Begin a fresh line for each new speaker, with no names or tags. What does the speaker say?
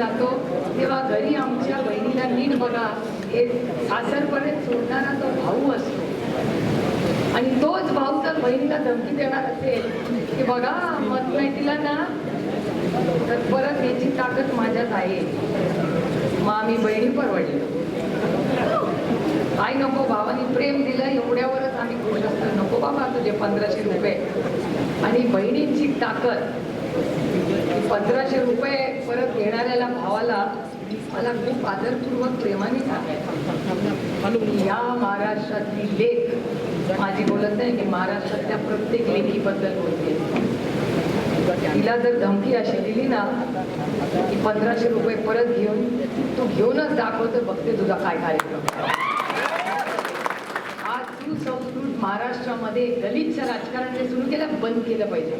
जातो तेव्हा घरी आमच्या बहिणीला नीट बघा हे सासरपणे सोडणारा तो भाऊ असतो. आणि तोच भाऊ जर बहिणीला धमकी देणार असेल की बघा मत नाही दिला ना तर परत याची ताकद माझ्यात आहे. मग आम्ही बहिणी परवडली. आई नको भावानी प्रेम दिलं एवढ्यावरच आम्ही खुश असतो. नको बाबा तुझे पंधराशे रुपये. आणि बहिणींची ताकद पंधराशे रुपये परत घेणाऱ्याला भावाला मला खूप आदरपूर्वक प्रेमाने सांगायचं. या महाराष्ट्रातली लेख माझी बोलत नाही की महाराष्ट्रातल्या प्रत्येक लेखीबद्दल बोलते. तिला जर धमकी अशी दिली ना की पंधराशे रुपये परत घेऊन तू घेऊनच दाखवतो बघते तुझा काय कार्यक्रम. आज सुसंस्कृत महाराष्ट्रामध्ये गलिच्छ राजकारण जे सुरू केलं बंद केलं पाहिजे.